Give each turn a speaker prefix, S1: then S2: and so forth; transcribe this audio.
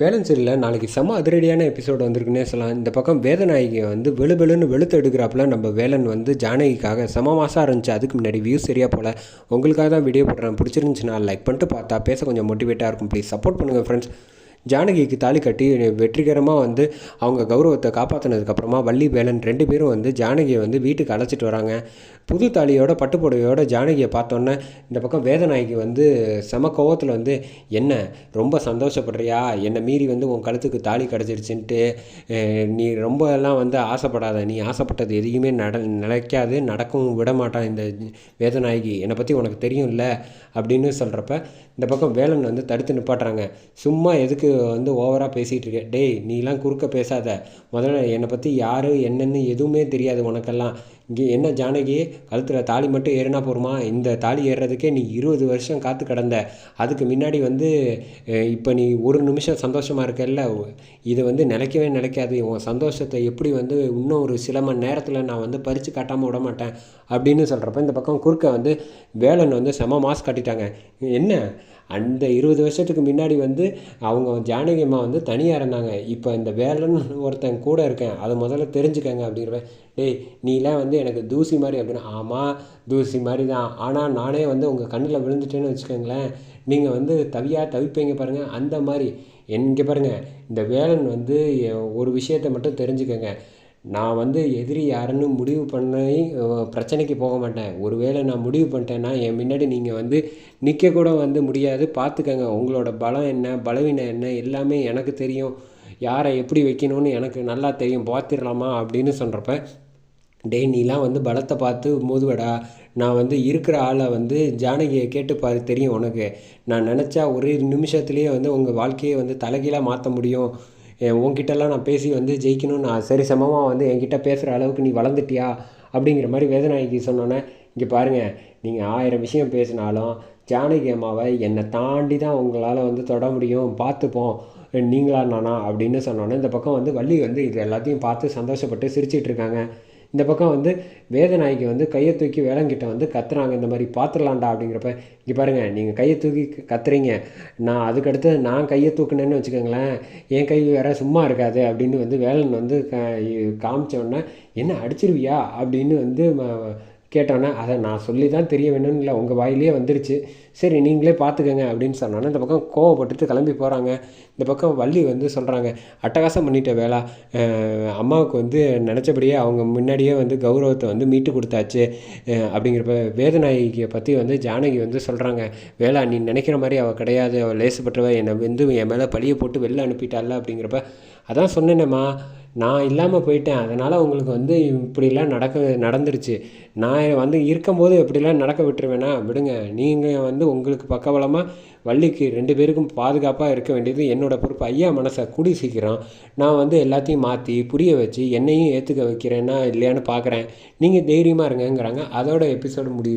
S1: Balance இல்லை நாளைக்கு செம்ம அதிரடியான எபிசோடு வந்திருக்குன்னே சொல்லலாம். இந்த பக்கம் வேதநாயகி வந்து வெளுபெலுன்னு வெளுத்து எடுக்கிறாப்புல நம்ம வேலன் வந்து ஜானகிக்காக செம மாதம் இருந்துச்சு. அதுக்கு முன்னாடி வியூ சரியாக போல். உங்களுக்காக தான் வீடியோ போடுறேன். பிடிச்சிருந்துச்சுன்னா லைக் பண்ணிட்டு பார்த்தா பேச கொஞ்சம் மோட்டிவேட்டாக இருக்கும். ப்ளீஸ் சப்போர்ட் பண்ணுங்கள் ஃப்ரெண்ட்ஸ் ஜானகிக்கு தாலி கட்டி வெற்றிகரமாக வந்து அவங்க கௌரவத்தை காப்பாற்றினதுக்கப்புறமா வள்ளி வேலன் ரெண்டு பேரும் வந்து ஜானகியை வந்து வீட்டுக்கு அழைச்சிட்டு வராங்க. புது தாலியோட பட்டுப்புடவையோட ஜானகியை பார்த்தோன்னே இந்த பக்கம் வேதநாயகி வந்து செம கோவத்தில் வந்து என்ன ரொம்ப சந்தோஷப்படுறியா? என்னை மீறி வந்து உன் கழுத்துக்கு தாலி கிடச்சிருச்சுன்ட்டு நீ ரொம்ப எல்லாம் வந்து ஆசைப்படாத. நீ ஆசைப்பட்டது எதையுமே நட நிலைக்காது நடக்கவும் விட மாட்டான் இந்த வேதநாயகி. என்னை பற்றி உனக்கு தெரியும் இல்லை அப்படின்னு சொல்கிறப்ப இந்த பக்கம் வேலன் வந்து தடுத்து நிப்பாட்டுறாங்க. சும்மா எதுக்கு வந்து ஓவராக பேசிகிட்டு இருக்க டேய் நீலாம் குறுக்க பேசாத. முதல்ல என்னை பற்றி யார் என்னென்னு எதுவுமே தெரியாது உனக்கெல்லாம். இங்கே என்ன ஜானகி? கழுத்தில் தாலி மட்டும் ஏறினா போருமா? இந்த தாலி ஏறுறதுக்கே நீ இருபது வருஷம் காத்து கிடந்த. அதுக்கு முன்னாடி வந்து இப்போ நீ ஒரு நிமிஷம் சந்தோஷமாக இருக்கல்ல? இது வந்து நினைக்கவே நினைக்காது. உன் சந்தோஷத்தை எப்படி வந்து இன்னும் ஒரு சில மணி நேரத்தில் நான் வந்து பறித்து காட்டாமல் விட மாட்டேன்? அப்படின்னு சொல்கிறப்ப இந்த பக்கம் குறுக்க வந்து வேலன் வந்து செம மாஸ் காட்டிட்டாங்க. என்ன? அந்த இருபது வருஷத்துக்கு முன்னாடி வந்து அவங்க ஜானகி அம்மா வந்து தனியாக இருந்தாங்க. இப்போ இந்த வேலன் ஒருத்தன் கூட இருக்கேன். அதை முதல்ல தெரிஞ்சுக்கங்க அப்படிங்கிறவன் டேய் நீலாம் வந்து எனக்கு தூசி மாதிரி அப்படின்னா. ஆமாம் தூசி மாதிரி தான் ஆனால் நானே வந்து உங்கள் கண்ணில் விழுந்துட்டேன்னு வச்சுக்கோங்களேன். நீங்கள் வந்து தவியாக தவிப்பீங்க பாருங்கள் அந்த மாதிரி. எங்கே பாருங்கள் இந்த வேலன் வந்து ஒரு விஷயத்தை மட்டும் தெரிஞ்சுக்கங்க. நான் வந்து எதிரி யாருன்னு முடிவு பண்ணி பிரச்சனைக்கு போக மாட்டேன். ஒருவேளை நான் முடிவு பண்ணிட்டேன்னா என் முன்னாடி நீங்கள் வந்து நிற்க கூட வந்து முடியாது. பார்த்துக்கங்க உங்களோட பலம் என்ன பலவீனம் என்ன எல்லாமே எனக்கு தெரியும். யாரை எப்படி வைக்கணும்னு எனக்கு நல்லா தெரியும். பார்த்துடலாமா அப்படின்னு சொல்கிறப்ப டே நீலாம் வந்து பலத்தை பார்த்து மோதுவடா. நான் வந்து இருக்கிற ஆளை வந்து ஜானகியை கேட்டு பாரு தெரியும் உனக்கு. நான் நினச்சா ஒரே நிமிஷத்துலேயே வந்து உங்கள் வாழ்க்கையை வந்து தலைகீழாக மாற்ற முடியும். உன்கிட்டலாம் நான் பேசி வந்து ஜெயிக்கணும்னு நான் சரி சமமாக வந்து என்கிட்ட பேசுகிற அளவுக்கு நீ வளர்ந்துட்டியா? அப்படிங்கிற மாதிரி வேதநாயகி சொன்னோன்னே இங்கே பாருங்கள் நீங்கள் ஆயிரம் விஷயம் பேசினாலும் ஜானகி அம்மாவை என்னை தாண்டி தான் உங்களால் வந்து தொட முடியும் பார்த்துப்போம் நீங்களா நானா? அப்படின்னு சொன்னோன்னே இந்த பக்கம் வந்து வள்ளி வந்து இது எல்லாத்தையும் பார்த்து சந்தோஷப்பட்டு சிரிச்சிட்ருக்காங்க இந்த பக்கம் வந்து வேதநாயகி வந்து கையை தூக்கி வேளங்கிட்ட வந்து கத்துறாங்க இந்த மாதிரி பார்த்துடலாண்டா அப்படிங்கிறப்ப இங்கே பாருங்கள் நீங்கள் கையை தூக்கி கத்துறீங்க. நான் அதுக்கடுத்து நான் கையை தூக்குனேன்னு வச்சுக்கோங்களேன் என் கை வேற சும்மா இருக்காது அப்படின்னு வந்து வேலன் வந்து காமிச்ச காமிச்சோடனே என்ன அடிச்சிருவியா? அப்படின்னு வந்து கேட்டோன்னே அதை நான் சொல்லி தான் தெரிய வேணும்னு இல்லை உங்கள் வாயிலே வந்துருச்சு. சரி நீங்களே பார்த்துக்கங்க அப்படின்னு சொன்னோன்னே இந்த பக்கம் கோவப்பட்டுட்டு கிளம்பி போகிறாங்க இந்த பக்கம் வள்ளி வந்து சொல்கிறாங்க அட்டகாசம் பண்ணிட்ட வேளா அம்மாவுக்கு வந்து நினச்சபடியே அவங்க முன்னாடியே வந்து கௌரவத்தை வந்து மீட்டு கொடுத்தாச்சு. அப்படிங்கிறப்ப வேதநாயகியை பற்றி வந்து ஜானகி வந்து சொல்கிறாங்க வேளா நீ நினைக்கிற மாதிரி அவள் கிடையாது அவள் லேசுப்பட்டவ என்னை வந்து என் மேலே பழியை போட்டு வெளில அனுப்பிட்டாள் அப்படிங்கிறப்ப அதான் சொன்னேனேம்மா நான் இல்லாமல் போயிட்டேன். அதனால் உங்களுக்கு வந்து இப்படிலாம் நடக்க நடந்துருச்சு. நான் வந்து இருக்கும்போது எப்படிலாம் நடக்க விட்டுருவேனா? விடுங்க. நீங்கள் வந்து உங்களுக்கு பக்கபலமாக வள்ளிக்கு ரெண்டு பேருக்கும் பாதுகாப்பாக இருக்க வேண்டியது என்னோடய பொறுப்பு. ஐயா மனசை கூடி சீக்கிரம். நான் வந்து எல்லாத்தையும் மாற்றி புரிய வச்சு என்னையும் ஏற்றுக்க வைக்கிறேன்னா இல்லையான்னு பார்க்குறேன் நீங்கள் தைரியமாக இருங்கங்கிறாங்க. அதோட எபிசோடு முடியும்